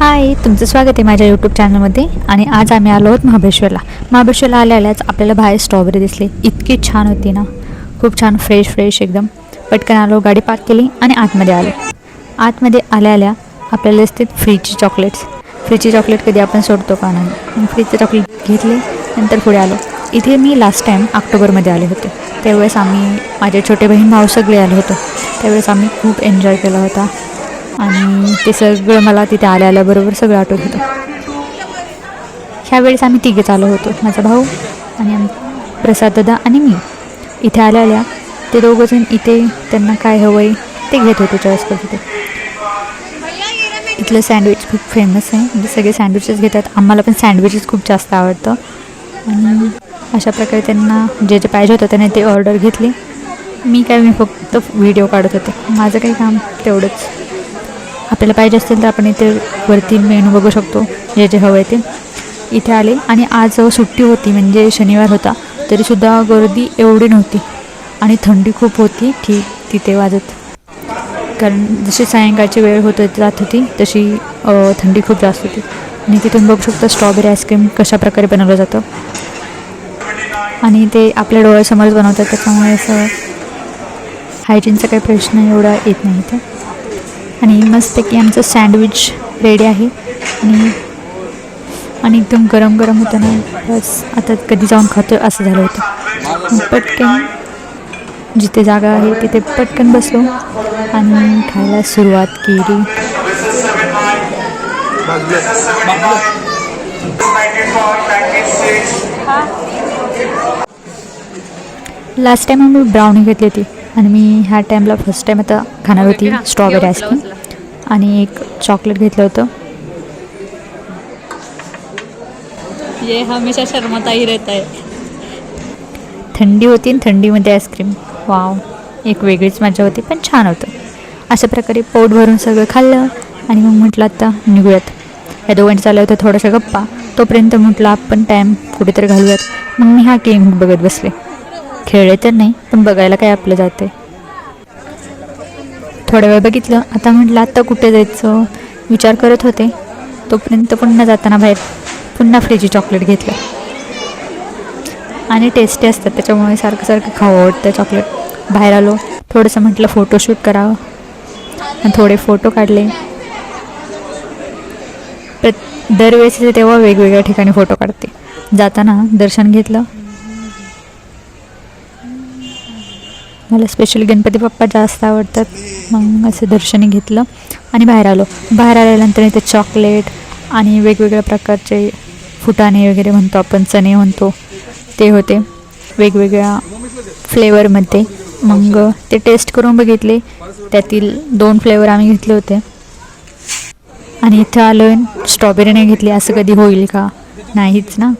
हाय तुमचं स्वागत आहे माझ्या यूट्यूब चॅनलमध्ये आणि आज आम्ही आलो आहोत महाबळेश्वरला. महाबळेश्वरला आल्या आल्याच आपल्याला बाहेर स्ट्रॉबेरी दिसली. इतकी छान होती ना. खूप छान फ्रेश फ्रेश एकदम. पटकन आलो गाडी पार्क केली आणि आतमध्ये आलो. आतमध्ये आल्या आल्या आपल्याला दिसते फ्रीजची चॉकलेट्स फ्रीजची चॉकलेट कधी आपण सोडतो का नाही? फ्रीजचे चॉकलेट घेतले नंतर पुढे आलो. इथे मी लास्ट टाईम ऑक्टोबरमध्ये आले होते. त्यावेळेस आम्ही माझे छोटे बहीण भाऊ सगळे आले होतो. त्यावेळेस आम्ही खूप एन्जॉय केला होता. आणि ते सगळं मला तिथे आल्या आल्याबरोबर सगळं आठवत होतं. ह्यावेळेस आम्ही तिघेच आलो होतो माझा भाऊ आणि प्रसाद दादा आणि मी. इथे आल्या आल्या ते दोघंजण इथे त्यांना काय हवं आहे ते घेत होते चॉईस करत होते. इथलं सँडविच खूप फेमस आहे म्हणजे सगळे सँडविचेस घेतात. आम्हाला पण सँडविचेस खूप जास्त आवडतं. आणि अशा प्रकारे त्यांना जे जे पाहिजे होतं त्याने ते ऑर्डर घेतली. मी काय मी फक्त व्हिडिओ काढत होते. माझं काही काम तेवढंच. आपल्याला पाहिजे असतील तर आपण इथे वरती मेनू बघू शकतो जे जे हवं आहे ते. इथे आले आणि आज सुट्टी होती म्हणजे शनिवार होता तरीसुद्धा गर्दी एवढी नव्हती आणि थंडी खूप होती ठीक तिथे वाजत. कारण जशी सायंकाळची वेळ होत जात होती तशी थंडी खूप जास्त होती. आणि तिथून बघू शकता स्ट्रॉबेरी आईस्क्रीम कशाप्रकारे बनवलं जातं. आणि ते आपल्या डोळ्यासमोरच बनवतात त्याच्यामुळे असं हायजीनचा काही प्रश्न एवढा येत नाही इथे. आणि मस्तपैकी आमचं सँडविच रेडी आहे. आणि आणि एकदम गरम गरम होतं ना बस आता कधी जाऊन खातो असं झालं होतं. पटकन जिथे जागा आहे तिथे पटकन बसलो आणि खायला सुरुवात केली. लास्ट टाईम आम्ही ब्राउनी घेतली होती. आणि मी ह्या टाईमला फर्स्ट टाईम आता खाणार होती स्ट्रॉबेरी आईस्क्रीम आणि एक चॉकलेट घेतलं होतं. ये हमेशा शर्माता ही रहता है थंडी होती आणि थंडीमध्ये आईस्क्रीम वाव एक वेगळीच मजा होती पण छान होतं. अशा प्रकारे पोट भरून सगळं खाल्लं आणि मग म्हटलं आता निघूयात. या दोघांचे चाललं होतं थोड्याशा गप्पा. तोपर्यंत म्हटलं आपण टाईम कुठेतरी घालूयात. मग मी हा गेम बघत बसले. खेळले तर नाही पण बघायला काय आपलं जाते थोडा वेळ बघितलं आता म्हटलं आता कुठे जायचं? विचार करत होते. तोपर्यंत पुन्हा जाताना बाहेर पुन्हा फ्रीजी चॉकलेट घेतलं. आणि टेस्टी असतात त्याच्यामुळे सारखं सारखं खावं आवडतं चॉकलेट बाहेर आलो थोडंसं म्हटलं फोटोशूट करावं. आणि थोडे फोटो काढले. प्रत दरवेळेस तेव्हा वेगवेगळ्या ठिकाणी फोटो काढते. जाताना दर्शन घेतलं. मला स्पेशली गणपती बाप्पा जास्त आवडतात. मग असं दर्शनी घेतलं आणि बाहेर आलो. बाहेर आल्यानंतर इथे चॉकलेट आणि वेगवेगळ्या प्रकारचे फुटाणे वगैरे म्हणतो आपण चणे म्हणतो. ते होते. वेगवेगळ्या फ्लेवरमध्ये मग ते टेस्ट करून बघितले. त्यातील दोन फ्लेवर आम्ही घेतले होते. आणि इथं आलो स्ट्रॉबेरी नाही घेतली. असं कधी होईल का? नाहीच ना.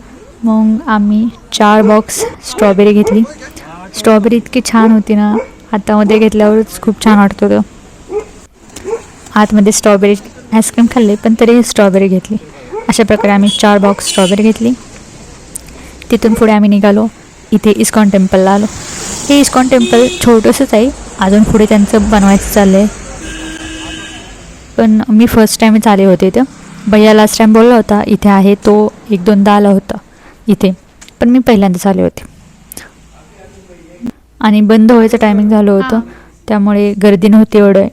मग आम्ही चार बॉक्स स्ट्रॉबेरी घेतली. स्ट्रॉबेरी इतकी छान होती ना हातामध्ये घेतल्यावरच खूप छान वाटत होतं. आतमध्ये स्ट्रॉबेरी आईस्क्रीम खाल्ले पण तरी स्ट्रॉबेरी घेतली. अशा प्रकारे आम्ही चार बॉक्स स्ट्रॉबेरी घेतली. तिथून पुढे आम्ही निघालो. इथे इस्कॉन टेम्पलला आलो. हे इस्कॉन टेम्पल छोटंसंच आहे. अजून पुढे त्यांचं बनवायचं चाललं आहे पण मी फर्स्ट टाईमच आले होते इथं. भैया लास्ट टाईम बोलला होता इथे आहे तो एक दोनदा आला होता. इथे. पण मी पहिल्यांदाच आले होते. आणि बंद व्हायचं टायमिंग झालं होतं. त्यामुळे गर्दी नव्हती एवढं.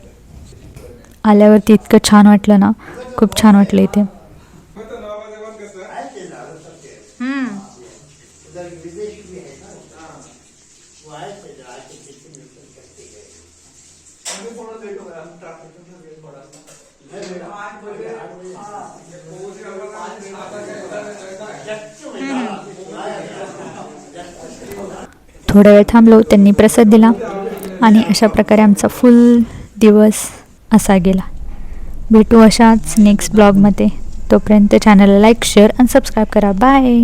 आल्यावरती इतकं छान वाटलं ना. खूप छान वाटलं इथे. थोडा वेळ थांबलो त्यांनी प्रसाद दिला आणि अशा प्रकारे आमचा फुल दिवस असा गेला. भेटू अशाच नेक्स्ट ब्लॉगमध्ये तोपर्यंत चॅनलला लाईक शेअर आणि सबस्क्राईब करा. बाय